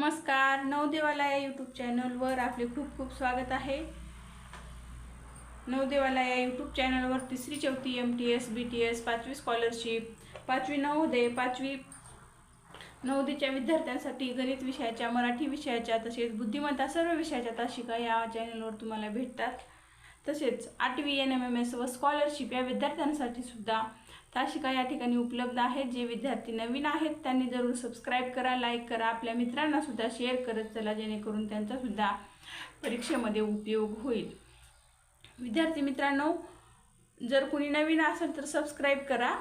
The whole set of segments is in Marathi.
नमस्कार नवदेवाला या यूट्यूब चॅनलवर आपले खूप खूप स्वागत आहे. नवदेवाला या यूट्यूब चॅनलवर तिसरी चौथी M T S B T S पाचवी स्कॉलरशिप पाचवी नवोदय पाचवी नवोदयच्या विद्यार्थ्यांसाठी गणित विषयाच्या मराठी विषयाच्या तसेच बुद्धिमत्ता सर्व विषयाच्या तासिका या चॅनलवर तुम्हाला भेटतात. तसेच आठवी एन एम एम एस व स्कॉलरशिप या विद्यार्थ्यांसाठी सुद्धा ताशिका या ठिकाणी उपलब्ध आहेत जे विद्यार्थी नवीन आहेत त्यांनी जरूर सबस्क्राईब करा लाईक करा. आपल्या मित्रांनासुद्धा शेअर करत चला जेणेकरून त्यांचासुद्धा परीक्षेमध्ये उपयोग होईल. विद्यार्थी मित्रांनो जर कुणी नवीन असेल तर सबस्क्राईब करा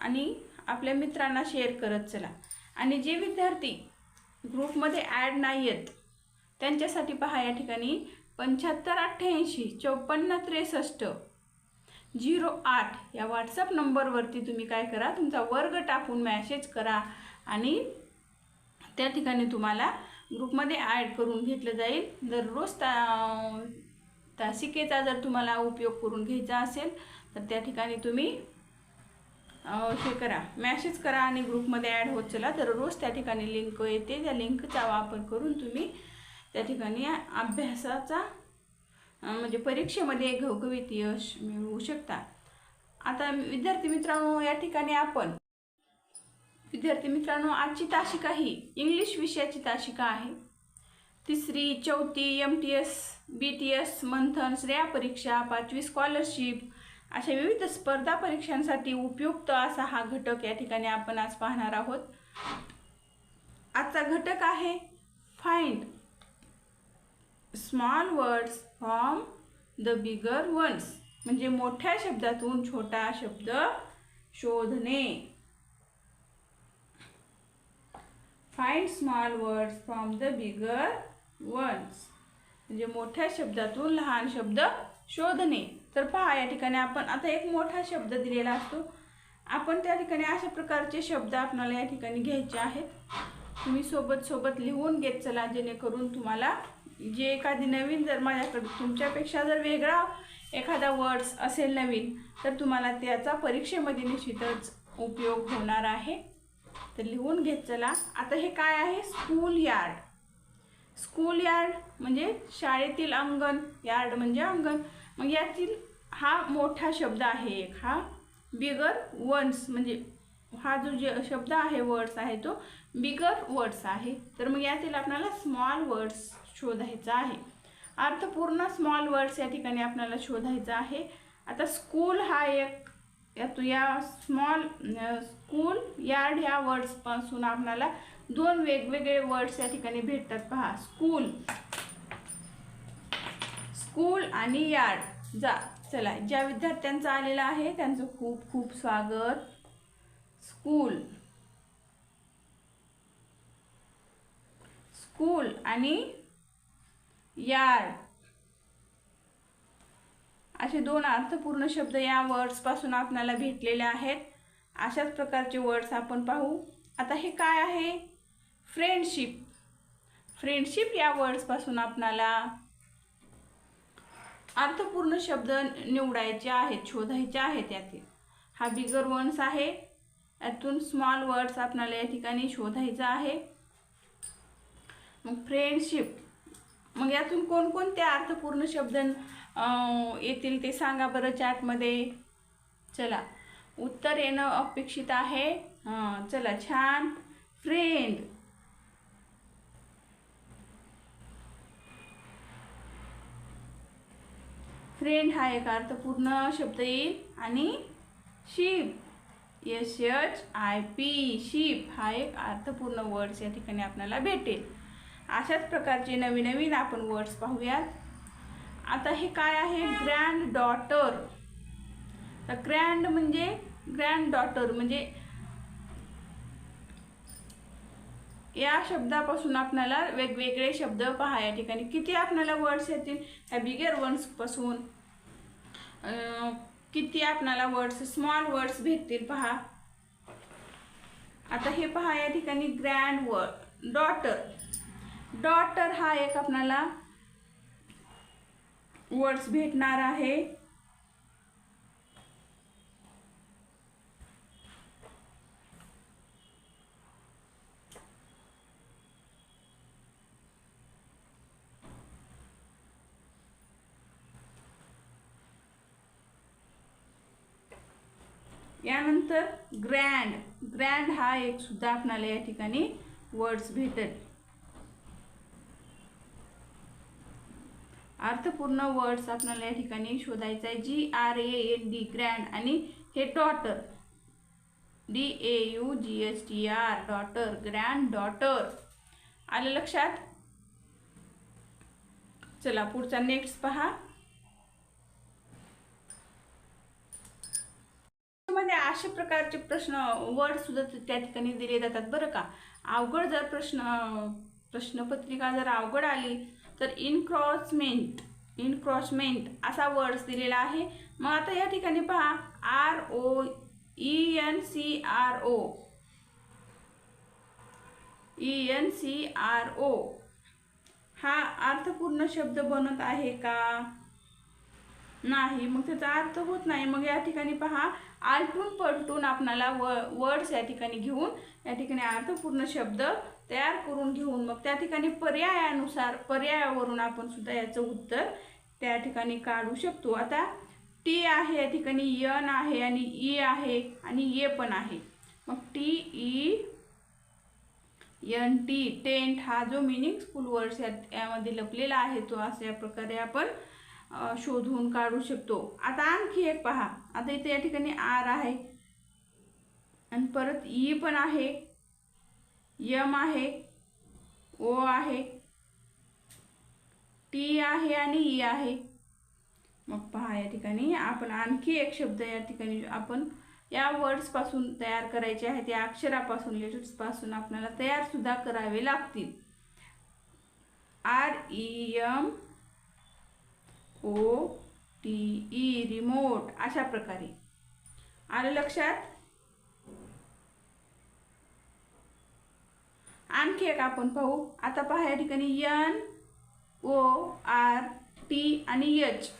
आणि आपल्या मित्रांना शेअर करत चला. आणि जे विद्यार्थी ग्रुपमध्ये ॲड नाही आहेत त्यांच्यासाठी पहा या ठिकाणी पंच्याहत्तर अठ्ठ्याऐंशी चौपन्न त्रेसष्ट झिरो आठ या व्हॉट्सअप नंबरवरती तुम्ही काय करा तुमचा वर्ग टाकून मॅसेज करा आणि त्या ठिकाणी तुम्हाला ग्रुपमध्ये ॲड करून घेतलं जाईल. दररोज ता तासिकेचा जर तुम्हाला उपयोग करून घ्यायचा असेल तर त्या ठिकाणी तुम्ही हे करा. मॅसेज करा आणि ग्रुपमध्ये ॲड होत चला. दररोज त्या ठिकाणी लिंक येते. त्या लिंकचा वापर करून तुम्ही त्या ठिकाणी अभ्यासाचा म्हणजे परीक्षेमध्ये घवघवीत यश मिळवू शकता. आता विद्यार्थी मित्रांनो या ठिकाणी आपण विद्यार्थी मित्रांनो आजची तासिका ही इंग्लिश विषयाची तासिका आहे. तिसरी चौथी M T S B T S Manthan Shreya परीक्षा पाचवी स्कॉलरशिप अशा विविध स्पर्धा परीक्षांसाठी उपयुक्त असा हा घटक या ठिकाणी आपण आज पाहणार आहोत. आजचा घटक आहे find small words from the bigger ones म्हणजे मोठ्या शब्दातून छोटा शब्द शोधणे. Find small words from the bigger ones म्हणजे मोठ्या शब्दातून लहान शब्द शोधणे. तर पहा या ठिकाणी आपण आता एक मोठा शब्द दिलेला असतो. आपण त्या ठिकाणी अशा प्रकारचे शब्द आपणाला या ठिकाणी घ्यायचे आहेत. तुम्ही सोबत सोबत लिहून घेत चला जेणेकरून तुम्हाला जे एखादी नवीन जर माझ्याकडे तुमच्यापेक्षा जर वेगळा एखादा वर्ड्स असेल नवीन तर तुम्हाला त्याचा परीक्षेमध्ये निश्चितच उपयोग होणार आहे. तर लिहून घेत चला. आता हे काय आहे? School yard. स्कूल यार्ड म्हणजे शाळेतील अंगण यार्ड म्हणजे अंगण. मग यातील हा मोठा शब्द आहे एक हा बिगर वर्ड्स म्हणजे हा जो जे शब्द आहे वर्ड्स आहे तो बिगर वर्ड्स आहे. तर मग यातील आपल्याला स्मॉल वर्ड्स शोधायचा आहे. अर्थपूर्ण स्मॉल वर्ड्स या ठिकाणी आपल्याला शोधायचा आहे. आता स्कूल हा एक या स्मॉल स्कूल यार्ड ह्या वर्ड्सपासून आपल्याला दोन वेगवेगळे वर्ड्स या ठिकाणी भेटतात पहा. स्कूल स्कूल आणि यार्ड जा चला ज्या विद्यार्थ्यांचा आलेला आहे त्यांचं खूप खूप स्वागत. स्कूल स्कूल आणि यार्ड असे दोन अर्थपूर्ण शब्द या वर्ड्सपासून आपल्याला भेटलेले आहेत. अशाच प्रकारचे वर्ड्स आपण पाहू. आता हे काय आहे? फ्रेंडशिप फ्रेंडशिप या वर्ड्सपासून आपणाला अर्थपूर्ण शब्द निवडायचे आहेत शोधायचे आहेत यातील. हा बिगर वर्ड्स आहे. यातून स्मॉल वर्ड्स आपल्याला या ठिकाणी शोधायचा आहे. मग फ्रेंडशिप मग यातून कोणकोणते अर्थपूर्ण शब्द येतील ते सांगा बरं चॅटमध्ये चला. उत्तर येणं अपेक्षित आहे. हां चला छान. फ्रेंड फ्रेंड हा एक अर्थपूर्ण शब्द येईल. आणि ship S H I P ship हा एक अर्थपूर्ण वर्ड्स या ठिकाणी आपल्याला भेटेल. अशाच प्रकारचे नवीन नवीन आपण वर्ड्स पाहूयात. आता हे काय आहे? ग्रँड डॉटर तर ग्रँड म्हणजे ग्रँड डॉटर म्हणजे या शब्दापासून आपल्याला वेगवेगळे शब्द पहा या ठिकाणी. किती आपल्याला वर्ड्स येतील? ह्या बिगर वन्सपासून किती आपल्याला वर्ड्स स्मॉल वर्ड्स भेटतील पहा. आता हे पहा या ठिकाणी ग्रँड वर्ड डॉटर डॉटर हा एक आपणाला वर्ड्स भेटणार आहे. यानंतर ग्रँड ग्रँड हा एक सुद्धा आपणाला या ठिकाणी वर्ड्स भेटेल. अर्थपूर्ण वर्ड्स आपल्याला या ठिकाणी शोधायचं आहे. G R A N D grand आणि हे daughter D A U G S T R daughter grand daughter आलं लक्षात? चला पुढचा नेक्स्ट पहा. मध्ये अशा प्रकारचे प्रश्न वर्ड सुद्धा त्या ठिकाणी दिले जातात बरं का. अवघड जर प्रश्न प्रश्नपत्रिका जर अवघड आली तर इनक्रॉचमेंट इनक्रॉचमेंट असा वर्ड्स दिलेला आहे. मग आता या ठिकाणी पहा R O E N C R O E N C R O हा अर्थपूर्ण शब्द बनत आहे का? नाही. मग त्याचा अर्थ होत नाही. मग या ठिकाणी पहा आलटून पलटून आपणाला व वर्ड्स या ठिकाणी घेऊन या ठिकाणी अर्थपूर्ण शब्द तयार करून घेऊन मग त्या ठिकाणी पर्यायानुसार पर्यायावरून आपण सुद्धा याचं उत्तर त्या ठिकाणी काढू शकतो. आता टी आहे या ठिकाणी यन आहे आणि ई आहे आणि ये पण आहे. मग T E N T tent हा जो मिनिंगफुल वर्ड्स या यामध्ये लपलेला आहे तो अशा प्रकारे आपण शोधून काढू शकतो. आता आणखी एक पहा. आता इथे या ठिकाणी आर आहे. आणि परत ई पण आहे. यम आहे ओ आहे टी आहे आणि ई आहे. मग पहा या ठिकाणी आपण आणखी एक शब्द या ठिकाणी आपण या वर्ड्सपासून तयार करायचे आहेत. या अक्षरापासून लेटर्सपासून आपल्याला तयारसुद्धा करावे लागतील. R E M O T E remote अशा प्रकारे. आलं लक्षात? आणखी एक आपण पाहू. आता पहा या ठिकाणी यन ओ आर टी आणि H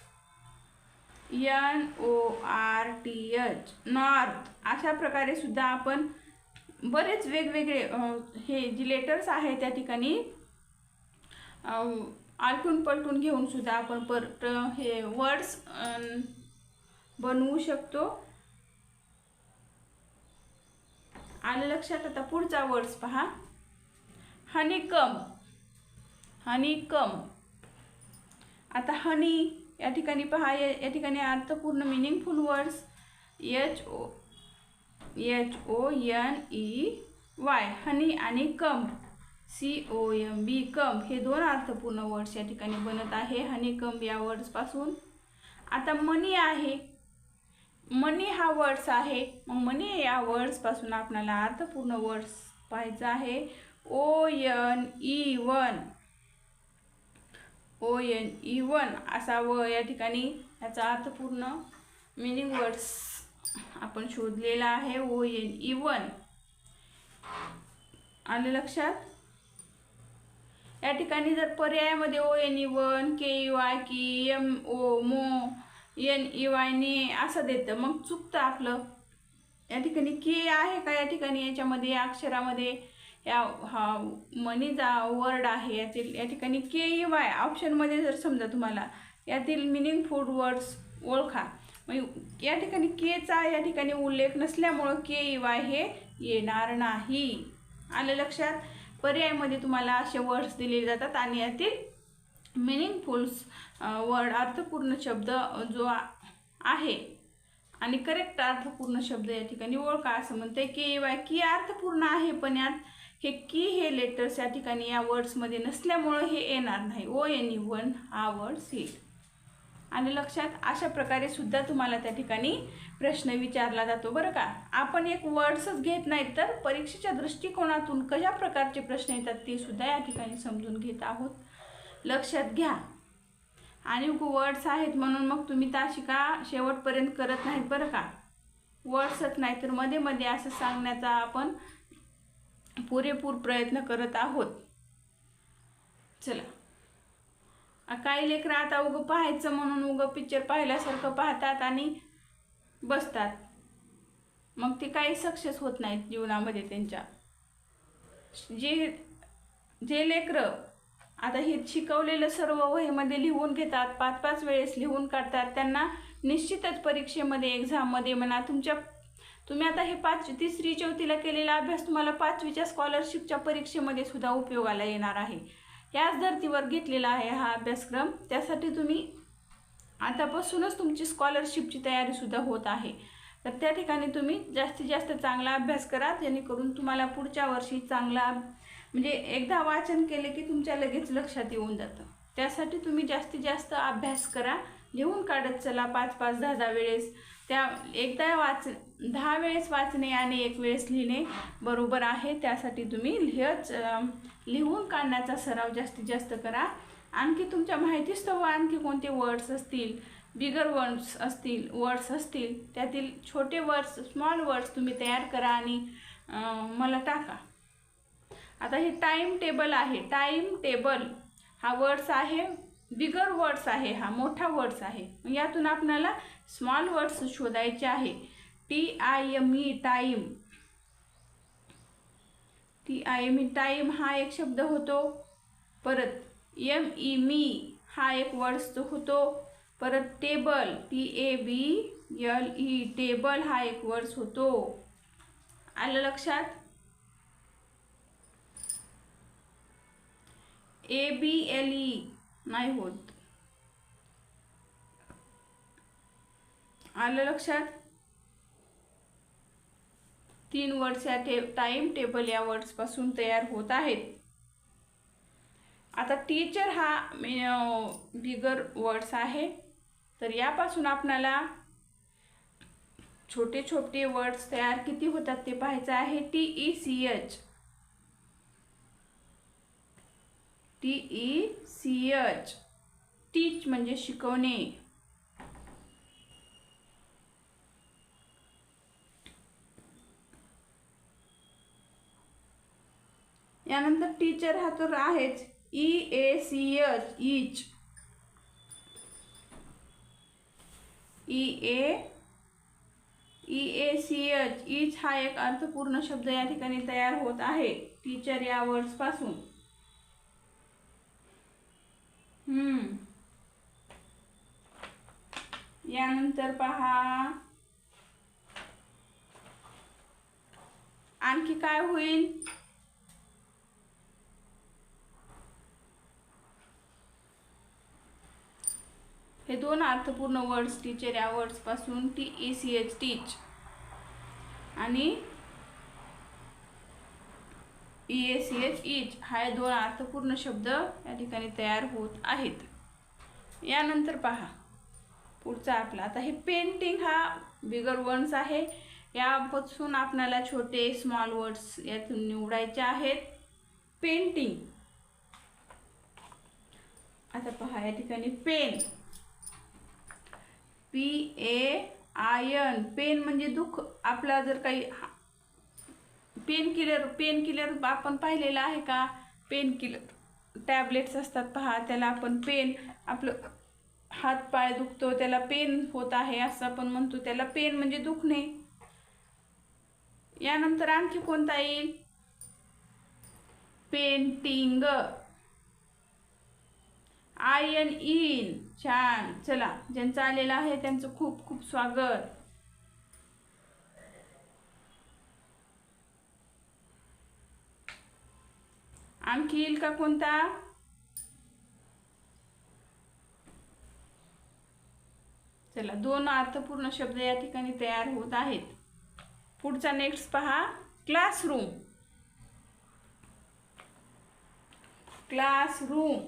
N O R T H north अशा प्रकारे सुद्धा आपण बरेच वेगवेगळे हे जे लेटर्स आहे त्या ठिकाणी आलटून पलटून घेऊन सुद्धा आपण परत हे वर्ड्स बनवू शकतो. आलं लक्षात आता पुढचा वर्ड्स पहा. हनीकम. हनीकम. आता हनी या ठिकाणी पहा या या ठिकाणी अर्थपूर्ण meaningful words H O H O N E Y honey आणि कम सी ओ एम बी कम हे दोन अर्थपूर्ण वर्ड्स या ठिकाणी बनत आहे. हनी कम या वर्ड्सपासून आता मनी आहे. मनी हा वर्ड्स आहे. मग मनी या वर्ड्सपासून आपल्याला अर्थपूर्ण वर्ड्स पाहायचं आहे. O N E one O N E one असा व या ठिकाणी. याचा अर्थपूर्ण मिनिंग वर्ड्स आपण शोधलेला आहे. ओ एन ई वन आलं लक्षात? या ठिकाणी जर पर्यायामध्ये O N E one K U I की एम ओ मो एन ई वाय ने असं देतं मग चुकतं आपलं. या ठिकाणी के आहे का? या ठिकाणी याच्यामध्ये या अक्षरामध्ये? या हा मनीचा वर्ड आहे यातील या ठिकाणी के ई वाय ऑप्शनमध्ये जर समजा तुम्हाला यातील मिनिंगफुल वर्ड्स ओळखा. मग या ठिकाणी केचा या ठिकाणी उल्लेख नसल्यामुळं के ई वाय हे येणार नाही. आलं लक्षात? पर्यायामध्ये तुम्हाला असे वर्ड्स दिलेले जातात आणि यातील मिनिंगफुल्स वर्ड अर्थपूर्ण शब्द जो आहे आणि करेक्ट अर्थपूर्ण शब्द या ठिकाणी ओळखा असं म्हणते की वाय की अर्थपूर्ण आहे पण यात हे की हे लेटर्स या ठिकाणी या वर्ड्समध्ये नसल्यामुळं हे येणार नाही. ओ एन ई वन हा वर्ड्स येईल आणि लक्षात अशा प्रकारे सुद्धा तुम्हाला त्या ठिकाणी प्रश्न विचारला जातो बरं का. आपण एक वर्ड्सच घेत नाहीत तर परीक्षेच्या दृष्टिकोनातून कशा प्रकारचे प्रश्न येतात ते सुद्धा या ठिकाणी समजून घेत आहोत. लक्षात घ्या. आणि वर्ड्स आहेत म्हणून मग तुम्ही ताशिका शेवटपर्यंत करत नाहीत बरं का. वर्ड्सच नाही तर मध्ये मध्ये असं सांगण्याचा आपण पुरेपूर प्रयत्न करत आहोत. चला. काही लेकरं आता उगं पाहायचं म्हणून उगं पिक्चर पाहिल्यासारखं पाहतात आणि बसतात. मग ते काही सक्सेस होत नाहीत जीवनामध्ये त्यांच्या. जे जे लेकरं आता हे शिकवलेलं सर्व वहीमध्ये लिहून घेतात पाच पाच वेळेस लिहून काढतात त्यांना निश्चितच परीक्षेमध्ये एक्झाममध्ये म्हणा तुमच्या तुम्ही आता हे पाच तिसरी चौथीला केलेला अभ्यास तुम्हाला पाचवीच्या स्कॉलरशिपच्या परीक्षेमध्ये सुद्धा उपयोगाला येणार आहे. याच धर्तीवर घेतलेला आहे हा अभ्यासक्रम. त्यासाठी तुम्ही आतापासूनच तुमची स्कॉलरशिपची तयारीसुद्धा होत आहे. तर त्या ठिकाणी तुम्ही जास्तीत जास्त चांगला अभ्यास करा जेणेकरून तुम्हाला पुढच्या वर्षी चांगला म्हणजे एकदा वाचन केले की तुमच्या लगेच लक्षात येऊन जातं. त्यासाठी तुम्ही जास्तीत जास्त अभ्यास करा. लिहून काढत चला पाच पाच दहा दहा वेळेस. त्या एकदा वाच दहा वेळेस वाचणे आणि एक वेळेस लिहिणे बरोबर आहे. त्यासाठी तुम्ही लिहच लिहून काढण्याचा सराव जास्तीत जास्त करा. आणखी तुमच्या माहितीस्तव आणखी कोणते वर्ड्स असतील बिगर वर्ड्स असतील वर्ड्स असतील त्यातील छोटे वर्ड्स स्मॉल वर्ड्स तुम्ही तयार करा आणि मला टाका. आता हे टाईम टेबल आहे. टाईम टेबल हा वर्ड्स आहे बिगर वर्ड्स आहे हा मोठा वर्ड्स आहे. मग यातून आपल्याला स्मॉल वर्ड्स शोधायचे आहे. T I M E time T I M E time हा एक शब्द होतो. परत एम ई मी हा एक वर्ड्स होतो. परत table T A B L E table हा एक वर्ड्स होतो. आलं लक्षात? ए बी एल ई नाही होत. आलं लक्षात? तीन वर्ड्स या टे टाईम टेबल या वर्ड्सपासून तयार होत आहेत. आता टीचर हा बिगर वर्ड्स आहे. तर यापासून आपणाला छोटे छोटे वर्ड्स तयार किती होतात ते पाहायचं आहे. T E C H T E C H teach म्हणजे शिकवणे. यानंतर टीचर हा तर आहेच. E A C H each E A E A C H each हा एक अर्थपूर्ण शब्द या ठिकाणी तयार होत आहे. टीचर या वर्ड्सपासून हम्म. यानंतर पहा. आणखी काय होईल? हे दोन अर्थपूर्ण वर्ड्स टीचर या वर्ड्सपासून T E C H teach आणि E A C H each हा दोन अर्थपूर्ण शब्द या ठिकाणी तयार होत आहेत. यानंतर पहा. पुढचा आपला. आता हे पेंटिंग हा बिगर वर्ड्स आहे. यापासून आपल्याला छोटे स्मॉल वर्ड्स यातून निवडायचे आहेत. पेंटिंग आता पहा या ठिकाणी pain P A I N pain म्हणजे दुःख. आपला जर काही पेन किलर पेन किलर आपण पाहिलेलं आहे का? पेन किलर टॅबलेट्स असतात पहा त्याला आपण पेन आपलं हात पाय दुखतो त्याला पेन होत आहे असं आपण म्हणतो. त्याला पेन म्हणजे दुखणे यानंतर आणखी कोणता येईल? पेंटिंग आय एन इन छान चला ज्यांचं आलेलं आहे त्यांचं खूप खूप स्वागत. आणखी येईल का कोणता? चला दोन अर्थपूर्ण शब्द या ठिकाणी तयार होत आहेत. पुढचा नेक्स्ट पहा. क्लासरूम क्लासरूम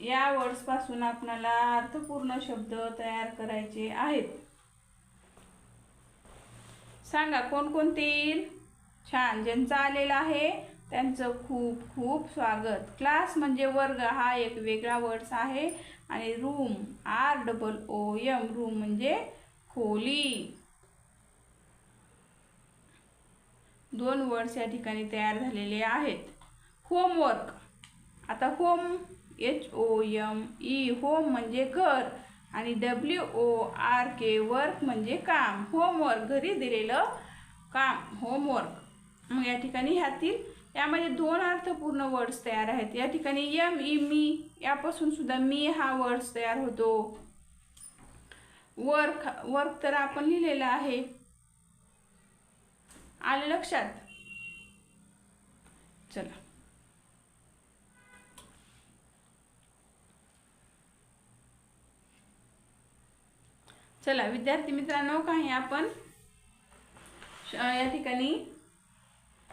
या वर्ड्सपासून आपल्याला अर्थपूर्ण शब्द तयार करायचे आहेत. सांगा कोणकोणते? येईल छान ज्यांचा आलेला आहे त्यांचं खूप खूप स्वागत. क्लास म्हणजे वर्ग हा एक वेगळा वर्ड्स आहे. आणि room R double O M room म्हणजे खोली. दोन वर्ड्स या ठिकाणी तयार झालेले आहेत. होमवर्क. आता home H O M E home म्हणजे घर आणि W O R K work म्हणजे काम. होमवर्क घरी दिलेलं काम. होमवर्क मग या ठिकाणी ह्यातील यामध्ये दोन अर्थपूर्ण वर्ड्स तयार आहेत. या ठिकाणी यम ई मी यापासून सुद्धा मी हा वर्ड्स तयार होतो. वर्क वर्क तर आपण लिहिलेला आहे. आलं लक्षात? चला. चला विद्यार्थी मित्रांनो काही आपण या ठिकाणी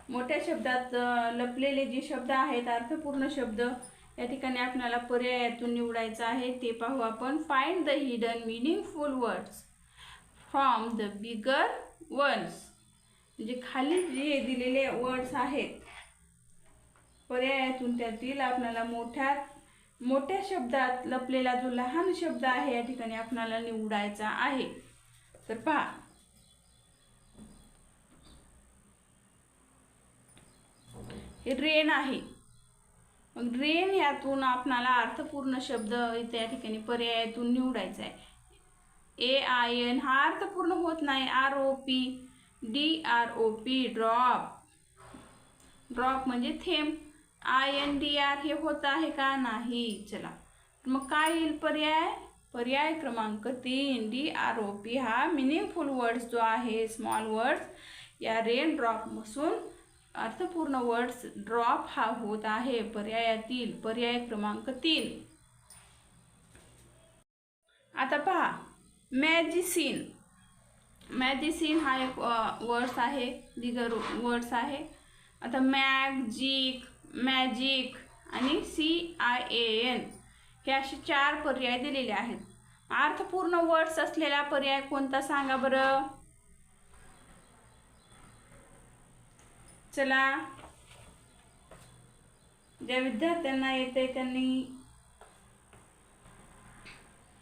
मोठ्या शब्दात लपलेले जे शब्द आहेत अर्थपूर्ण शब्द या ठिकाणी आपल्याला पर्यायातून निवडायचं आहे. ते पाहू आपण. Find the hidden meaningful words from the bigger words म्हणजे खाली जे दिलेले वर्ड्स आहेत पर्यायातून त्यातील आपल्याला मोठ्या मोठ्या शब्दात लपलेला जो लहान शब्द आहे या ठिकाणी आपणाला निवडायचा आहे. तर पहा. हे रेन आहे. मग रेन यातून आपणाला अर्थपूर्ण शब्द इथे या ठिकाणी पर्यायातून निवडायचा आहे. ए आय एन हा अर्थपूर्ण होत नाही. R O P D R O P drop. Drop म्हणजे थेंब. आय एन डी आर हे होत आहे का नाही? चला. मग काय पर्याय? पर्याय क्रमांक तीन डी आर ओ पी हा मिनिंगफुल वर्ड्स जो आहे स्मॉल वर्ड्स या रेन ड्रॉपपासून अर्थपूर्ण वर्ड्स ड्रॉप हा होत आहे. पर्यायातील पर्याय क्रमांक तीन. आता पहा. मॅजिसिन मॅजिसिन हा एक वर्ड्स आहे. दिगर वर्ड्स आहे. आता मॅजिक मॅजिक आणि सी आय ए एन हे असे चार पर्याय दिलेले आहेत. अर्थपूर्ण वर्ड्स असलेला पर्याय कोणता सांगा बरं? चला. ज्या विद्यार्थ्यांना येते त्यांनी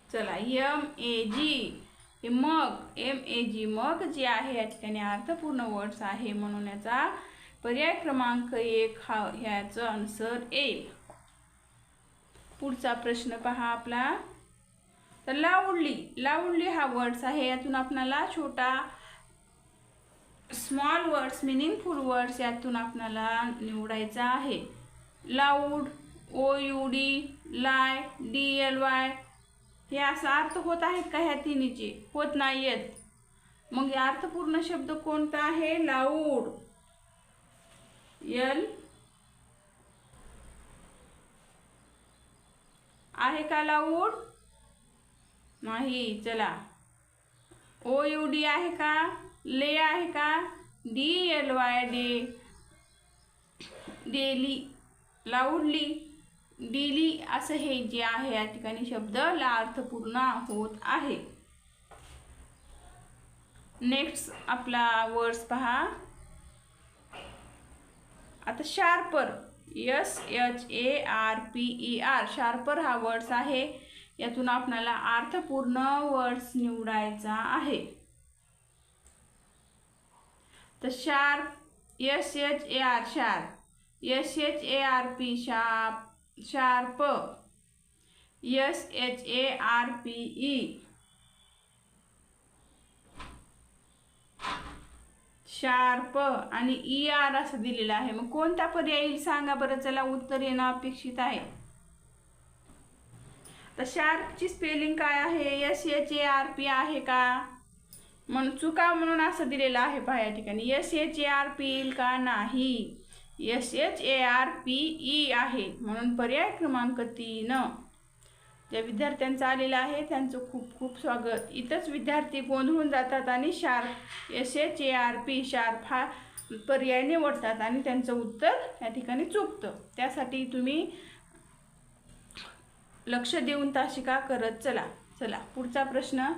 चला. M A G. मग एम ए जी मग जे आहे या ठिकाणी अर्थपूर्ण वर्ड्स आहे म्हणून याचा पर्याय क्रमांक एक हा ह्याचं आन्सर येईल. पुढचा प्रश्न पहा आपला. तर लावडली लावडली हा वर्ड्स आहे यातून आपणाला छोटा स्मॉल वर्ड्स मिनिंगफुल वर्ड्स यातून आपणाला निवडायचा आहे. लाऊड ओ यू डी लाय डी एल वाय हे असा अर्थ होत आहेत का ह्या तिन्हीचे? होत नाही आहेत मग या अर्थपूर्ण शब्द कोणता आहे? लाऊड. यल आहे का लाऊड नाही चला. ओ यू डी आहे का? ले आहे का? D L Y day daily loudly daily असं हे जे आहे या ठिकाणी शब्द ला अर्थपूर्ण होत आहे. नेक्स्ट आपला वर्ड्स पहा. आता sharper S H A R P E R sharper हा वर्ड्स आहे. यातून आपल्याला अर्थपूर्ण वर्ड्स निवडायचा आहे. तर sharp S H A R sharp. S H A R P sharp sharp. S H A R P E sharp आणि ई आर असं दिलेलं आहे. मग कोणता पर्याय येईल सांगा बरं? चला उत्तर येणं अपेक्षित आहे. तर शार्पची स्पेलिंग काय आहे? S H A R P आहे का? म्हणून चुका म्हणून असं दिलेलं आहे पहा या ठिकाणी. S H A R P येईल का? नाही. S H A R P E आहे. म्हणून पर्याय क्रमांक तीन. ज्या विद्यार्थ्यांचा आलेला आहे त्यांचं खूप खूप स्वागत. इथंच विद्यार्थी गोंधळून जातात आणि sharp S H A R P sharp हा पर्याय निवडतात आणि त्यांचं उत्तर या ठिकाणी चुकतं. त्यासाठी तुम्ही लक्ष देऊन ताशिका करत चला. चला पुढचा प्रश्न.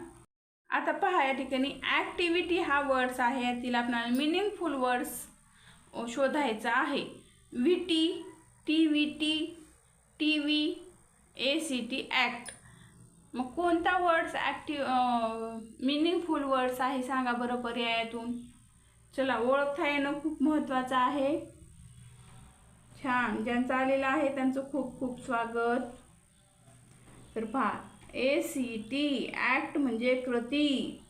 आता पहा या ठिकाणी ॲक्टिव्हिटी हा वर्ड्स आहे यातील आपल्याला मिनिंगफुल वर्ड्स शोधायचा आहे. V T T V T T V A C T act मग कोणता वर्ड्स ॲक्टिव मिनिंगफुल वर्ड्स आहे सांगा बरं पर्यायातून. चला ओळखता येणं खूप महत्त्वाचं आहे. छान ज्यांचं आलेलं आहे त्यांचं खूप खूप स्वागत. तर पहा ए सी टी ॲक्ट म्हणजे कृती.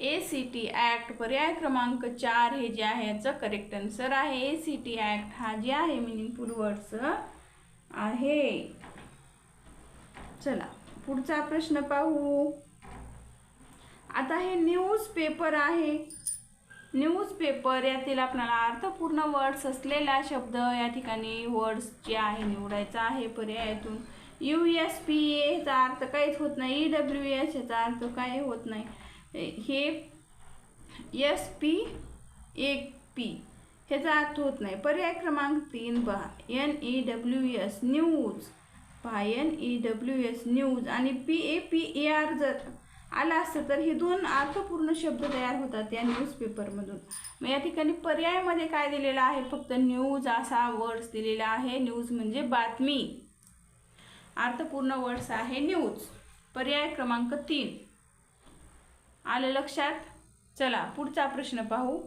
ए सी टी ॲक्ट पर्याय क्रमांक चार हे जे आहे याचं करेक्ट आन्सर आहे. ए सी टी ॲक्ट हा जे आहे मिनिंगफुल वर्ड्स आहे. चला पुढचा प्रश्न पाहू. आता हे न्यूजपेपर आहे. न्यूजपेपर यातील आपल्याला अर्थपूर्ण वर्ड्स असलेला शब्द या ठिकाणी वर्ड्स जे आहे निवडायचा आहे पर्यायातून. यू एस पी एचा अर्थ काहीच होत नाही. ई डब्ल्यू एस याचा अर्थ काही होत नाही. हे एस पी एक पी ह्याचा अर्थ होत नाही. पर्याय क्रमांक तीन पहा. N E W S news पहा N E W S news आणि P A P A R जर आला असतं तर हे दोन अर्थपूर्ण शब्द तयार होतात या न्यूजपेपरमधून मग या ठिकाणी पर्यायामध्ये काय दिलेलं आहे? फक्त न्यूज असा वर्ड्स दिलेला आहे. न्यूज म्हणजे बातमी. अर्थपूर्ण वर्ड्स आहे न्यूज पर्याय क्रमांक तीन. आलं लक्षात? चला पुढचा प्रश्न पाहू.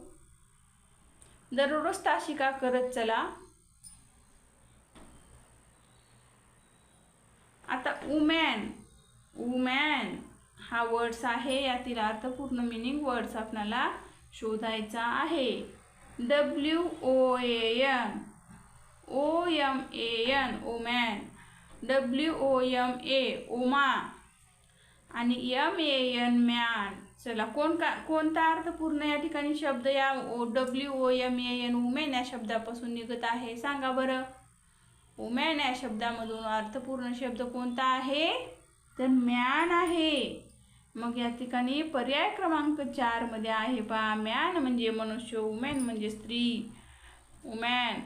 दररोज ताशिका करत चला? आता उमॅन उमॅन हा वर्ड्स आहे यातील अर्थपूर्ण मिनिंग वर्ड्स आपल्याला शोधायचा आहे. W O N O M A N woman W O M A ओमा आणि एम ए एन मॅन चला कोण का कोणता अर्थपूर्ण या ठिकाणी शब्द या O W O M A N women या शब्दापासून निघत आहे? सांगा बरं. वुमेन या शब्दामधून अर्थपूर्ण शब्द कोणता आहे? तर मॅन आहे. मग या ठिकाणी पर्याय क्रमांक चारमध्ये आहे पहा. मॅन म्हणजे मनुष्य वुमेन म्हणजे स्त्री. वुमॅन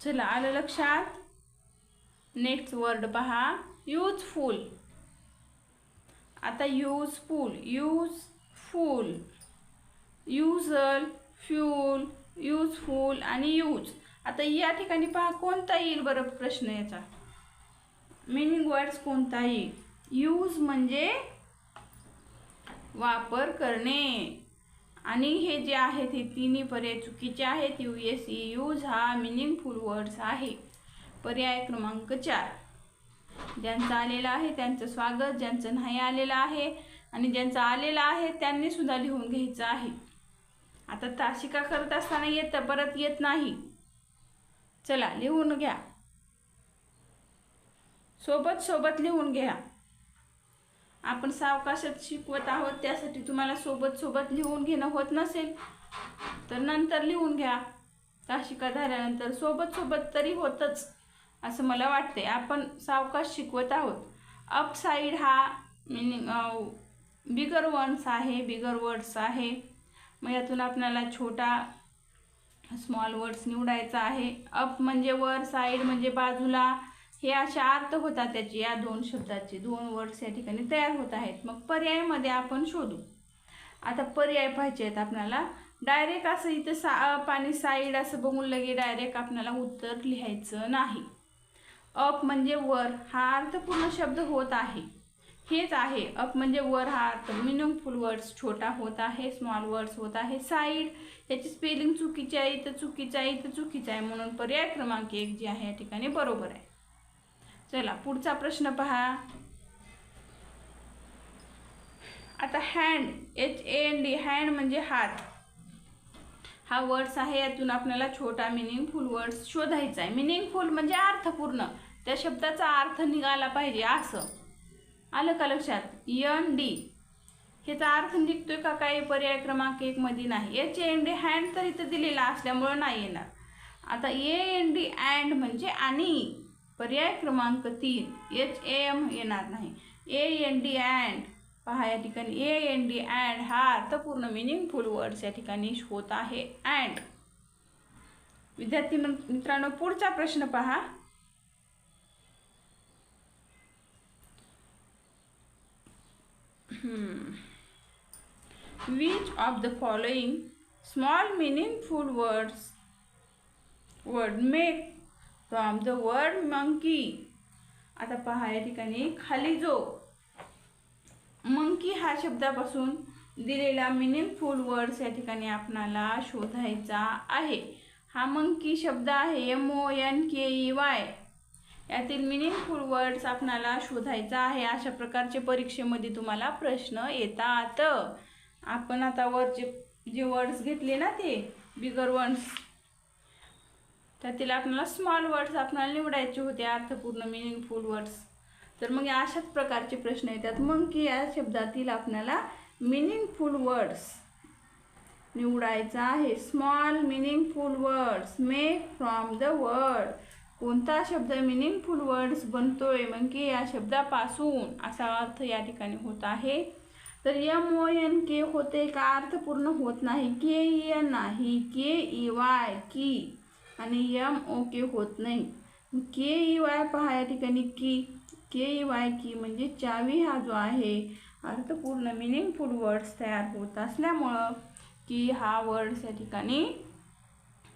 चला आलं लक्षात? नेक्स्ट वर्ड पहा. यूजफुल आता useful useful usual fuel useful आणि यूज आता या ठिकाणी पहा कोणता येईल बरं प्रश्न याचा? मिनिंग वर्ड्स कोणता येईल? यूज म्हणजे वापर करणे. आणि हे जे आहेत हे तिन्ही पर्याय चुकीचे आहेत. यू एस ई यूज हा मिनिंगफुल वर्ड्स आहे. पर्याय क्रमांक चार. ज्यांचं आलेलं आहे त्यांचं स्वागत ज्यांचं नाही आलेलं आहे आणि ज्यांचं आलेलं आहे त्यांनी सुद्धा लिहून घ्यायचं आहे. आता ताशिका करत असताना येतं परत येत नाही. चला लिहून घ्या. सोबत सोबत लिहून घ्या. आपण सावकाशात शिकवत आहोत त्यासाठी तुम्हाला सोबत सोबत लिहून घेणं होत नसेल तर नंतर लिहून घ्या. ताशिका झाल्यानंतर सोबत सोबत तरी होतच. असं मला वाटते आपण सावकाश शिकवत आहोत. अपसाईड हा मिनिंग बिगर वन्स आहे बिगर वर्ड्स आहे. मग यातून आपल्याला छोटा स्मॉल वर्ड्स निवडायचा आहे. अप म्हणजे वर साईड म्हणजे बाजूला. हे अशा अर्थ होतात त्याचे या दोन शब्दाचे. दोन वर्ड्स या ठिकाणी तयार होत आहेत. मग पर्यायामध्ये आपण शोधू. आता पर्याय पाहिजे आहेत आपल्याला. डायरेक्ट असं इथं सा अप आणि साईड असं बघून लगे डायरेक्ट आपल्याला उत्तर लिहायचं नाही. अप म्हणजे वर हा अर्थपूर्ण शब्द होत आहे. हेच आहे. अप म्हणजे वर हा अर्थ. मिनिंगफुल वर्ड्स छोटा होत आहे. स्मॉल वर्ड्स होत आहे. साईड याची स्पेलिंग चुकीची आहे तर चुकीचं आहे तर चुकीचं आहे म्हणून पर्याय क्रमांक एक जे आहे या ठिकाणी बरोबर आहे. चला पुढचा प्रश्न पहा. आता hand H A N D hand म्हणजे हात. हा वर्ड्स आहे यातून आपल्याला छोटा मिनिंगफुल वर्ड्स शोधायचा आहे. मिनिंगफुल म्हणजे अर्थपूर्ण. त्या शब्दाचा अर्थ निघाला पाहिजे असं. आलं का लक्षात? यन डी ह्याचा अर्थ निघतोय का काही? पर्याय क्रमांक एक मध्ये नाही. एच एन डी हँड तर इथं दिलेला असल्यामुळं नाही येणार. आता ए एन डी अँड म्हणजे आणि. पर्याय क्रमांक तीन. एच ए एम येणार नाही. ए एन डी अँड पहा या ठिकाणी. ए एन डी अँड हा अर्थपूर्ण मिनिंगफुल वर्ड्स या ठिकाणी होत आहे. अँड विद्यार्थी मित्रांनो पुढचा प्रश्न पहा. Which of the following small meaningful words word make from the word monkey आता पहा या ठिकाणी खाली जो मंकी हा शब्दापासून दिलेला मिनिंगफुल वर्ड्स या ठिकाणी आपणाला शोधायचा आहे हा मंकी शब्द आहे M O N K E Y यातील मिनिंगफुल वर्ड्स आपणाला शोधायचा आहे. अशा प्रकारचे परीक्षेमध्ये तुम्हाला प्रश्न येतात. आपण आता वरचे जे वर्ड्स घेतले ना ते बिगर वर्ड्स त्यातील आपल्याला स्मॉल वर्ड्स आपणाला निवडायचे होते अर्थपूर्ण मिनिंगफुल वर्ड्स तर मग अशाच प्रकारचे प्रश्न येतात. मग की या शब्दातील आपल्याला मिनिंगफुल वर्ड्स निवडायचा आहे. Small meaningful words make from the word कोणता शब्द मिनिंगफुल वर्ड्स बनतोय? म्हणजे या शब्दापासून असा अर्थ या ठिकाणी होत आहे. तर यम ओ एन के होते का? अर्थपूर्ण होत नाही. के ई एन नाही. के ई वाय की. आणि यम ओ के होत नाही. के ई वाय पहा या ठिकाणी की. के ई वाय की म्हणजे चावी हा जो आहे अर्थपूर्ण मिनिंगफुल वर्ड्स तयार होत असल्यामुळं की हा वर्ड्स या ठिकाणी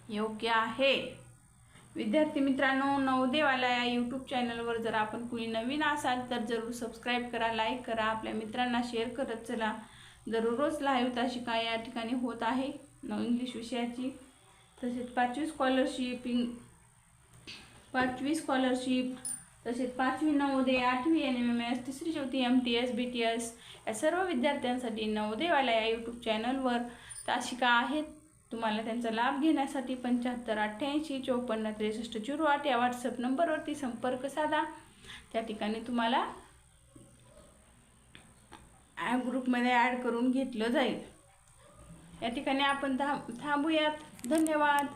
योग्य आहे. विद्यार्थी मित्रांनो नवदेवाला या यूट्यूब चॅनलवर जर आपण कुणी नवीन असाल तर जरूर सबस्क्राईब करा लाईक करा आपल्या मित्रांना शेअर करत चला. दररोज लाईव्ह ताशिका या ठिकाणी होत आहे नव इंग्लिश विषयाची. तसेच पाचवी स्कॉलरशिप इंग पाचवी स्कॉलरशिप तसेच पाचवी नवोदय आठवी एन एम एम एस तिसरी चौथी M T S B T S या सर्व विद्यार्थ्यांसाठी नवोदयवाला या यूट्यूब चॅनलवर ताशिका आहेत? तुम्हाला त्यांचा लाभ घेण्यासाठी पंच्याहत्तर अठ्ठ्याऐंशी चोपन्न त्रेसष्ट झिरो आठ या व्हॉट्सअप नंबरवरती संपर्क साधा. त्या ठिकाणी तुम्हाला ग्रुपमध्ये ॲड करून घेतलं जाईल. या ठिकाणी आपण थांब थांबूयात. धन्यवाद.